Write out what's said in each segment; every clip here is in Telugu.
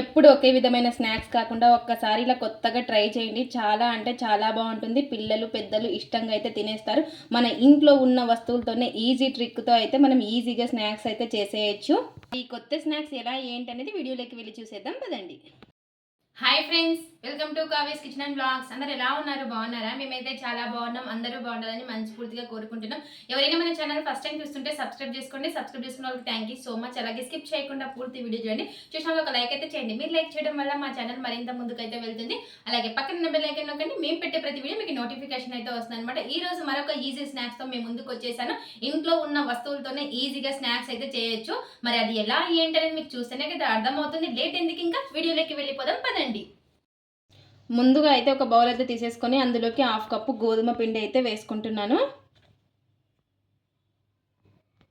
ఎప్పుడు ఒకే విధమైన స్నాక్స్ కాకుండా ఒక్కసారి ఇలా కొత్తగా ట్రై చేయండి. చాలా అంటే చాలా బాగుంటుంది. పిల్లలు పెద్దలు ఇష్టంగా అయితే తినేస్తారు. మన ఇంట్లో ఉన్న వస్తువులతోనే ఈజీ ట్రిక్తో అయితే మనం ఈజీగా స్నాక్స్ అయితే చేసేయచ్చు. ఈ కొత్త స్నాక్స్ ఎలా ఏంటనేది వీడియోలోకి వెళ్ళి చూసేద్దాం. పదండి. Hi friends! Welcome to కావేస్ kitchen and blogs అందరు ఎలా ఉన్నారు? బాగున్నారా? మేమైతే చాలా బాగున్నాం. అందరూ బాగుండాలని మనస్ఫూర్తిగా కోరుకుంటున్నాం. ఎవరైనా మన ఛానల్ ఫస్ట్ టైం చూస్తుంటే సబ్స్క్రైబ్ చేసుకోండి. సబ్స్క్రైబ్ చేసుకున్న వాళ్ళకి థ్యాంక్ యూ సో మచ్ అలాగే స్కిప్ చేయకుండా పూర్తి వీడియో చూడండి. చూసిన ఒక లైక్ అయితే చేయండి. మీరు లైక్ చేయడం వల్ల మా ఛానల్ మరింత ముందుకైతే వెళ్తుంది. అలాగే పక్కన ఉన్న బెల్ ఐకన్ నొక్కండి. మేము పెట్టే ప్రతి వీడియో మీకు నోటిఫికేషన్ అయితే వస్తుంది అనమాట ఈ రోజు మరొక ఈజీ స్నాక్స్తో మేము ముందుకు వచ్చేసాను. ఇంట్లో ఉన్న వస్తువులతోనే ఈజీగా స్నాక్స్ అయితే చేయొచ్చు. మరి అది ఎలా ఏంటనేది మీకు చూస్తేనే కదా అర్థమవుతుంది. లేట్ ఎందుకు ఇంకా? వీడియోలోకి వెళ్ళిపోదాం. పదండి. ముందుగా అయితే ఒక బౌల్ అయితే తీసేసుకొని అందులోకి హాఫ్ కప్పు గోధుమ పిండి అయితే వేసుకుంటున్నాను.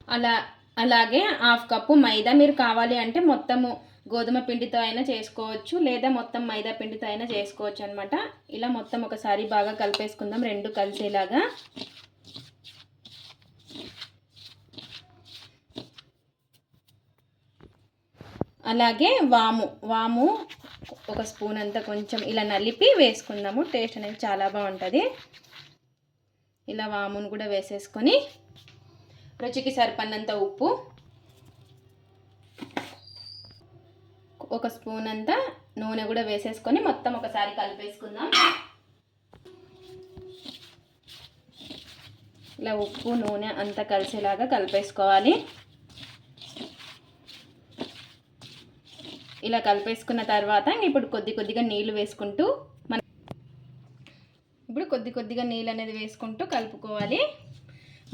అలా అలాగే హాఫ్ కప్పు మైదా మీరు కావాలి అంటే మొత్తము గోధుమ పిండితో అయినా చేసుకోవచ్చు లేదా మొత్తం మైదా పిండితో అయినా చేసుకోవచ్చు అనమాట ఇలా మొత్తం ఒకసారి బాగా కలిపేసుకుందాం రెండు కలిసేలాగా. అలాగే వాము. వాము ఒక స్పూన్ అంతా కొంచెం ఇలా నలిపి వేసుకుందాము. టేస్ట్ అనేది చాలా బాగుంటుంది. ఇలా వామును కూడా వేసేసుకొని రుచికి సరిపడినంత ఉప్పు ఒక స్పూన్ అంతా నూనె కూడా వేసేసుకొని మొత్తం ఒకసారి కలిపేసుకుందాం. ఇలా ఉప్పు నూనె అంతా కలిసేలాగా కలిపేసుకోవాలి. ఇలా కలిపేసుకున్న తర్వాత ఇప్పుడు కొద్ది కొద్దిగా నీళ్ళు వేసుకుంటూ మన ఇప్పుడు కొద్ది కొద్దిగా నీళ్ళు అనేది వేసుకుంటూ కలుపుకోవాలి.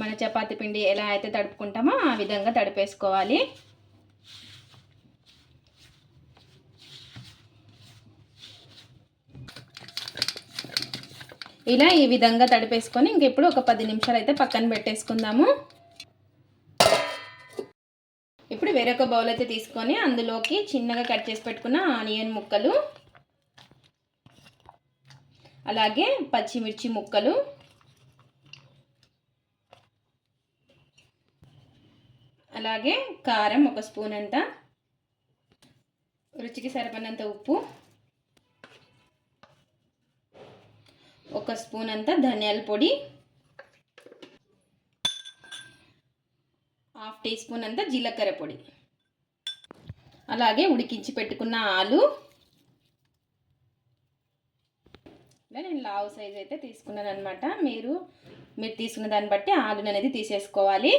మన చపాతి పిండి ఎలా అయితే తడుపుకుంటామో ఆ విధంగా తడిపేసుకోవాలి. ఇలా ఈ విధంగా తడిపేసుకొని ఇంక ఇప్పుడు ఒక పది నిమిషాలు అయితే పక్కన పెట్టేసుకుందాము. ఇప్పుడు వేరొక బౌల్ అయితే తీసుకొని అందులోకి చిన్నగా కట్ చేసి పెట్టుకున్న ఆనియన్ ముక్కలు అలాగే పచ్చిమిర్చి ముక్కలు అలాగే కారం ఒక స్పూన్ అంత రుచికి సరిపడినంత ఉప్పు ఒక స్పూన్ అంత ధనియాల పొడి హాఫ్ టీ స్పూన్ అంత జీలకర్ర పొడి. అలాగే ఉడికించి పెట్టుకున్న ఆలు. నేను లావు సైజ్ అయితే తీసుకున్నాను అనమాట మీరు మీరు తీసుకున్న దాన్ని బట్టి ఆలుని అనేది తీసేసుకోవాలి.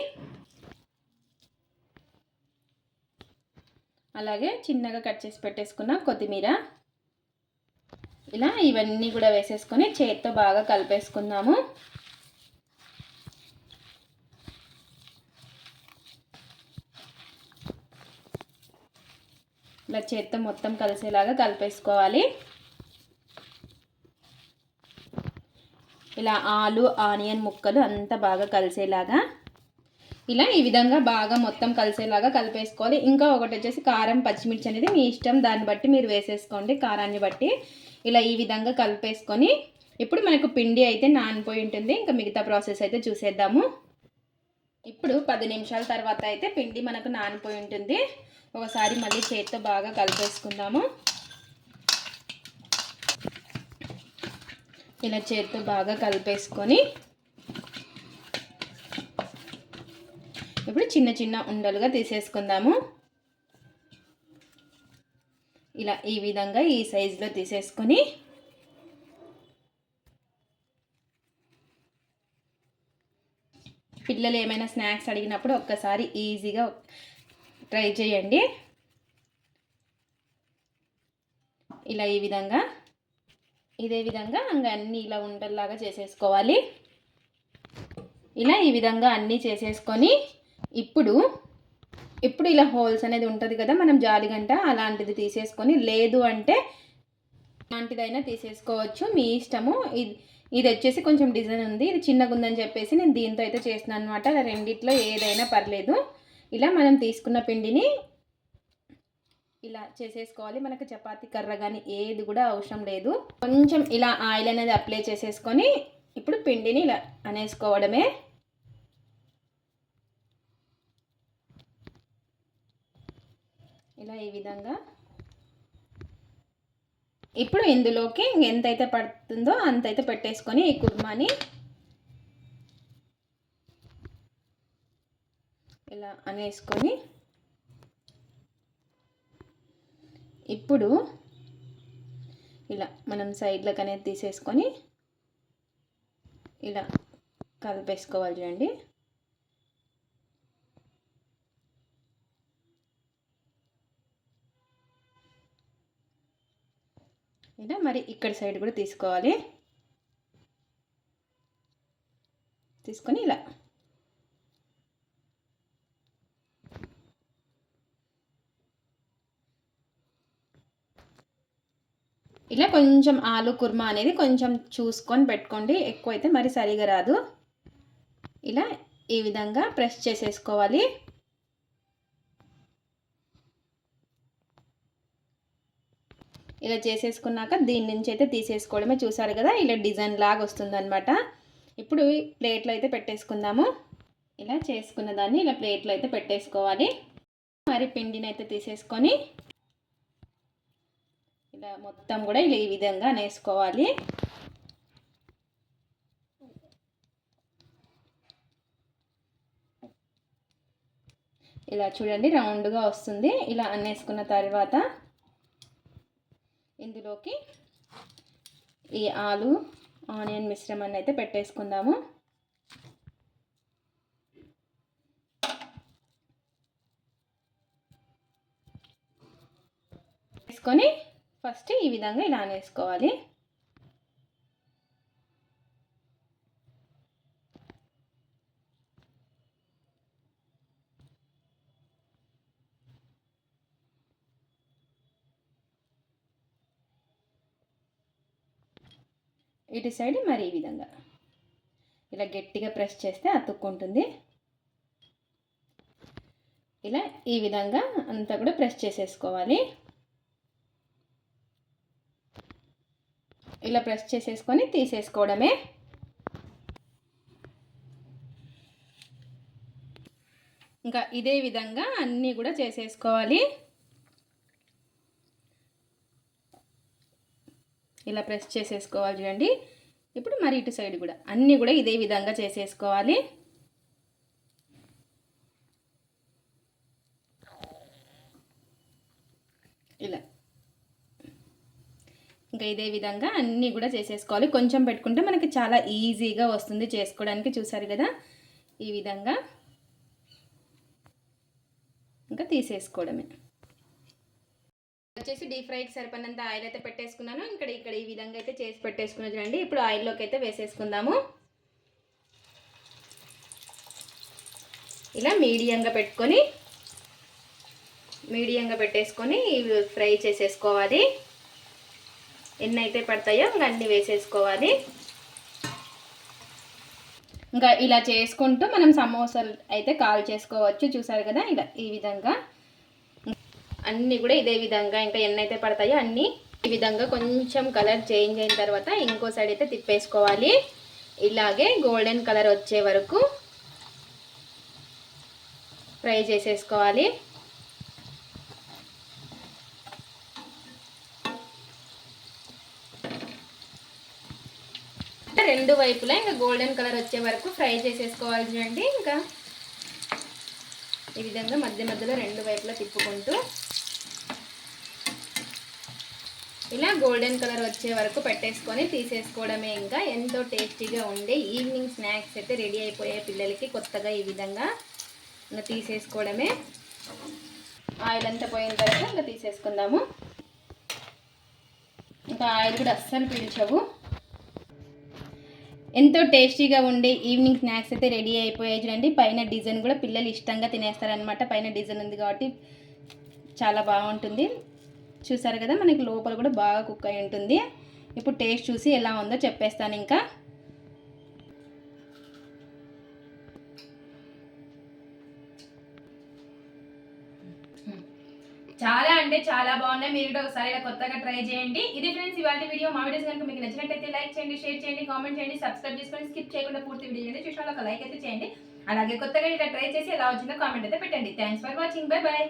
అలాగే చిన్నగా కట్ చేసి పెట్టేసుకున్న కొత్తిమీర. ఇలా ఇవన్నీ కూడా వేసేసుకొని చేతితో బాగా కలిపేసుకుందాము. ఇలా చేత్తో మొత్తం కలిసేలాగా కలిపేసుకోవాలి. ఇలా ఆలు ఆనియన్ ముక్కలు అంతా బాగా కలిసేలాగా. ఇలా ఈ విధంగా బాగా మొత్తం కలిసేలాగా కలిపేసుకోవాలి. ఇంకా ఒకటి వచ్చేసి కారం పచ్చిమిర్చి అనేది మీ ఇష్టం. దాన్ని బట్టి మీరు వేసేసుకోండి కారాన్ని బట్టి. ఇలా ఈ విధంగా కలిపేసుకొని ఇప్పుడు మనకు పిండి అయితే నానిపోయి ఉంటుంది. ఇంకా మిగతా ప్రాసెస్ అయితే చూసేద్దాము. ఇప్పుడు పది నిమిషాల తర్వాత అయితే పిండి మనకు నానిపోయి ఉంటుంది. ఒకసారి మళ్ళీ చేతితో బాగా కలిపేసుకుందాము. ఇలా చేతితో బాగా కలిపేసుకొని ఇప్పుడు చిన్న చిన్న ఉండలుగా తీసేసుకుందాము. ఇలా ఈ విధంగా ఈ సైజులో తీసేసుకొని పిల్లలు ఏమైనా స్నాక్స్ అడిగినప్పుడు ఒక్కసారి ఈజీగా ట్రై చేయండి. ఇలా ఈ విధంగా ఇదే విధంగా ఇంకా అన్నీ ఇలా ఉండల్లాగా చేసేసుకోవాలి. ఇలా ఈ విధంగా అన్నీ చేసేసుకొని ఇప్పుడు ఇప్పుడు ఇలా హోల్స్ అనేది ఉంటుంది కదా మనం జాలిగంట అలాంటిది తీసేసుకొని లేదు అంటే అలాంటిదైనా తీసేసుకోవచ్చు. మీ ఇష్టము. ఇది ఇది వచ్చేసి కొంచెం డిజైన్ ఉంది. ఇది చిన్నగా ఉందని చెప్పేసి నేను దీంతో అయితే చేస్తున్నాను అనమాట రెండిట్లో ఏదైనా పర్లేదు. ఇలా మనం తీసుకున్న పిండిని ఇలా చేసేసుకోవాలి. మనకు చపాతి కర్ర కానీ ఏది కూడా అవసరం లేదు. కొంచెం ఇలా ఆయిల్ అనేది అప్లై చేసేసుకొని ఇప్పుడు పిండిని ఇలా అనేసుకోవడమే. ఇలా ఈ విధంగా. ఇప్పుడు ఇందులోకి ఎంతైతే పడుతుందో అంతైతే పెట్టేసుకొని ఈ కుర్మాని ఇలా అనేసుకొని ఇప్పుడు ఇలా మనం సైడ్లకు అనేది తీసేసుకొని ఇలా కలిపేసుకోవాలి చూడండి. ఇలా మరి ఇక్కడ సైడ్ కూడా తీసుకోవాలి. తీసుకొని ఇలా ఇట్లా కొంచెం ఆలు కుర్మా అనేది కొంచెం చూసుకొని పెట్టుకోండి. ఎక్కువ అయితే మరి సరిగా రాదు. ఇలా ఈ విధంగా ప్రెస్ చేసేసుకోవాలి. ఇలా చేసేసుకున్నాక దీని నుంచి అయితే తీసేసుకోవడమే చూసారు కదా ఇలా డిజైన్ లాగా వస్తుందన్నమాట. ఇప్పుడు ప్లేట్లో అయితే పెట్టేసుకుందాము. ఇలా చేసుకున్న దాన్ని ఇలా ప్లేట్లో అయితే పెట్టేసుకోవాలి. మరి పిండిని అయితే తీసేసుకొని ఇలా మొత్తం కూడా ఇలా ఈ విధంగా నేసుకోవాలి. ఇలా చూడండి రౌండ్గా వస్తుంది. ఇలా అన్నేసుకున్న తర్వాత ఇందులోకి ఈ ఆలు ఆనియన్ మిశ్రమాన్ని అయితే పెట్టేసుకుందాము. వేసుకొని ఫస్ట్ ఈ విధంగా ఇలా వేసుకోవాలి ఇటు సైడ్ మరి ఈ విధంగా. ఇలా గట్టిగా ప్రెస్ చేస్తే అతుక్కుంటుంది. ఇలా ఈ విధంగా అంతా కూడా ప్రెస్ చేసేసుకోవాలి. ఇలా ప్రెస్ చేసేసుకొని తీసేసుకోవడమే. ఇంకా ఇదే విధంగా అన్నీ కూడా చేసేసుకోవాలి. ఇలా ప్రెస్ చేసేసుకోవాలి చూడండి. ఇప్పుడు మరి ఇటు సైడ్ కూడా అన్నీ కూడా ఇదే విధంగా చేసేసుకోవాలి. ఇలా. ఇంకా ఇదే విధంగా అన్నీ కూడా చేసేసుకోవాలి. కొంచెం పెట్టుకుంటే మనకి చాలా ఈజీగా వస్తుంది చేసుకోవడానికి చూసారు కదా? ఈ విధంగా ఇంకా తీసేసుకోవడమే. వచ్చేసి డీప్ ఫ్రైకి సరిపడినంత ఆయిల్ అయితే పెట్టేసుకున్నాను. ఇక్కడ ఇక్కడ ఈ విధంగా అయితే చేసి పెట్టేసుకున్నది చూడండి. ఇప్పుడు ఆయిల్లోకి అయితే వేసేసుకుందాము. ఇలా మీడియంగా పెట్టుకొని మీడియంగా పెట్టేసుకొని ఫ్రై చేసేసుకోవాలి. ఎన్ని అయితే పడతాయో ఇంకా అన్నీ వేసేసుకోవాలి. ఇంకా ఇలా చేసుకుంటూ మనం సమోసాలు అయితే కాల్ చేసుకోవచ్చు. చూసారు కదా ఇలా ఈ విధంగా. అన్నీ కూడా ఇదే విధంగా ఇంకా ఎన్ని అయితే పడతాయో అన్నీ ఈ విధంగా కొంచెం కలర్ చేంజ్ అయిన తర్వాత ఇంకో సైడ్ అయితే తిప్పేసుకోవాలి. ఇలాగే గోల్డెన్ కలర్ వచ్చే వరకు ఫ్రై చేసేసుకోవాలి. రెండు వైపులా ఇంకా గోల్డెన్ కలర్ వచ్చే వరకు ఫ్రై చేసేసుకోవాలి చూడండి ఇంకా. ఈ విధంగా మధ్య మధ్యలో రెండు వైపులా తిప్పుకుంటూ. ఇలా గోల్డెన్ కలర్ వచ్చే వరకు పెట్టేసుకొని తీసేసుకోవడమే ఇంకా. ఎంతో టేస్టీగా ఉండే ఈవినింగ్ స్నాక్స్ అయితే రెడీ అయిపోయే పిల్లలకి కొత్తగా ఈ విధంగా ఇంకా తీసేసుకోవడమే. ఆయిల్ అంతా పోయిన తర్వాత ఇంకా తీసేసుకుందాము. ఇంకా ఆయిల్ కూడా అస్సలు పీల్చవు. ఎంతో టేస్టీగా ఉండే ఈవినింగ్ స్నాక్స్ అయితే రెడీ అయిపోయాయి చూడండి. పైన డిజైన్ కూడా పిల్లలు ఇష్టంగా తినేస్తారనమాట పైన డిజైన్ ఉంది కాబట్టి చాలా బాగుంటుంది. చూసారు కదా మనకి లోపల కూడా బాగా కుక్ అయి ఉంటుంది. ఇప్పుడు టేస్ట్ చూసి ఎలా ఉందో చెప్పేస్తాను ఇంకా. చాలా అంటే చాలా బాగున్నాయి. మీరు కూడా ఒకసారి కొత్తగా ట్రై చేయండి. ఇది ఫ్రెండ్స్ ఇవాళ వీడియో మా వీడియోస్ కనుక మీకు నచ్చినట్టయితే లైక్ చేయండి షేర్ చేయండి కామెంట్ చేయండి సబ్స్క్రైబ్ చేసుకొని స్కిప్ చేయకుండా పూర్తి వీడియో చేయండి చూసిన ఒక లైక్ అయితే చేయండి. అలాగే కొత్తగా ఇలా ట్రై చేసి ఎలా వచ్చిందో కామెంట్ అయితే పెట్టండి. Thanks for watching bye bye